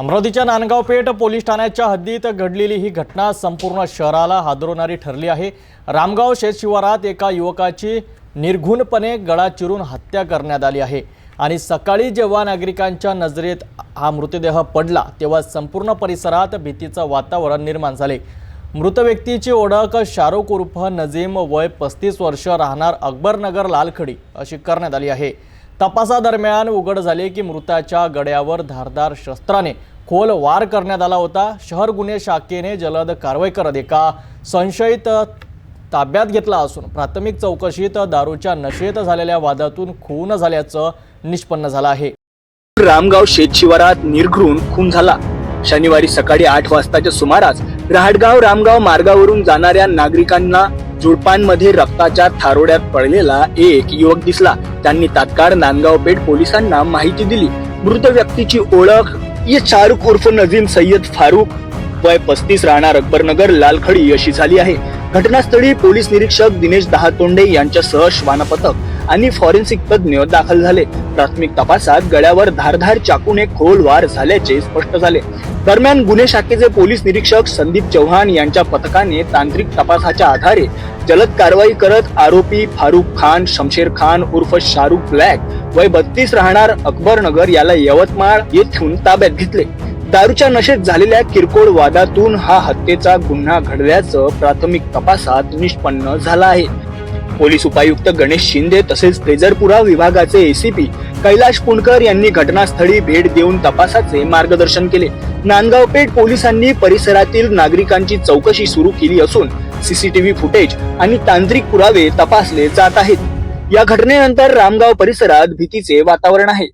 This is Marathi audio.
अमरावतीच्या नांदगाव पेठ पोलीस ठाण्याच्या हद्दीत घडलेली ही घटना संपूर्ण शहराला हादरवणारी ठरली आहे. रामगाव शेतशिवारात एका युवकाची निर्घुणपणे गळा चिरून हत्या करण्यात आली आहे. आणि सकाळी जेव्हा नागरिकांच्या नजरेत हा मृतदेह पडला तेव्हा संपूर्ण परिसरात भीतीचं वातावरण निर्माण झाले. मृत व्यक्तीची ओळख शाहरुख उर्फ नजीम वय पस्तीस वर्ष राहणार अकबरनगर लालखडी अशी करण्यात आली आहे. तपासादरम्यान उघड झाले की मृताच्या गड्यावर धारदार शस्त्राने खोल वार करण्यात आला होता. शहर गुन्हे शाखेने जलद कारवाई करत एका संशयित ताब्यात घेतला असून प्राथमिक चौकशीत दारूच्या नशेत झालेल्या वादातून खून झाल्याचं निष्पन्न झालं आहे. रामगाव शेतशिवारात निर्घृण खून झाला. शनिवारी सकाळी आठ वाजताच्या सुमारास राहडगाव रामगाव मार्गावरून जाणाऱ्या नागरिकांना झुडपांमध्ये रक्ताच्या थारोड्यात पडलेला एक युवक दिसला. त्यांनी तात्काळ नांदगाव पेठ पोलिसांना माहिती दिली. मृत व्यक्तीची ओळख ये शाहरुख उर्फ नजीम सय्यद फारुख वय पस्तीस राहणार अकबरनगर लालखडी अशी झाली आहे. घटनास्थळी पोलीस निरीक्षक दिनेश दहातोंडे यांच्यासह श्वान पथक आणि फॉरेन्सिक तज्ञ दाखल झाले. प्राथमिक तपासात गळ्यावर धारधार चाकूने खोल वार झाल्याचे स्पष्ट झाले. दरम्यान गुन्हे शाखेचे पोलीस निरीक्षक संदीप चव्हाण यांच्या पथकाने तांत्रिक तपासाच्या आधारे जलद कारवाई करत आरोपी फारुख खान शमशेर खान उर्फ शाहरुख ब्लॅक वय बत्तीस राहणार अकबरनगर याला यवतमाळ येथून ताब्यात घेतले. दारूच्या नशेत झालेल्या किरकोळ वादातून हा हत्येचा गुन्हा घडल्याचं प्राथमिक तपासात निष्पन्न झालं आहे. पोलीस उपायुक्त गणेश शिंदे तसेच फ्रेजरपुरा विभागाचे एसीपी कैलाश पुणकर यांनी घटनास्थळी भेट देऊन तपासाचे मार्गदर्शन केले. नांदगाव पेठ पोलिसांनी परिसरातील नागरिकांची चौकशी सुरू केली असून सीसीटीव्ही फुटेज आणि तांत्रिक पुरावे तपासले जात आहेत. या घटनेनंतर रामगाव परिसरात भीतीचे वातावरण आहे.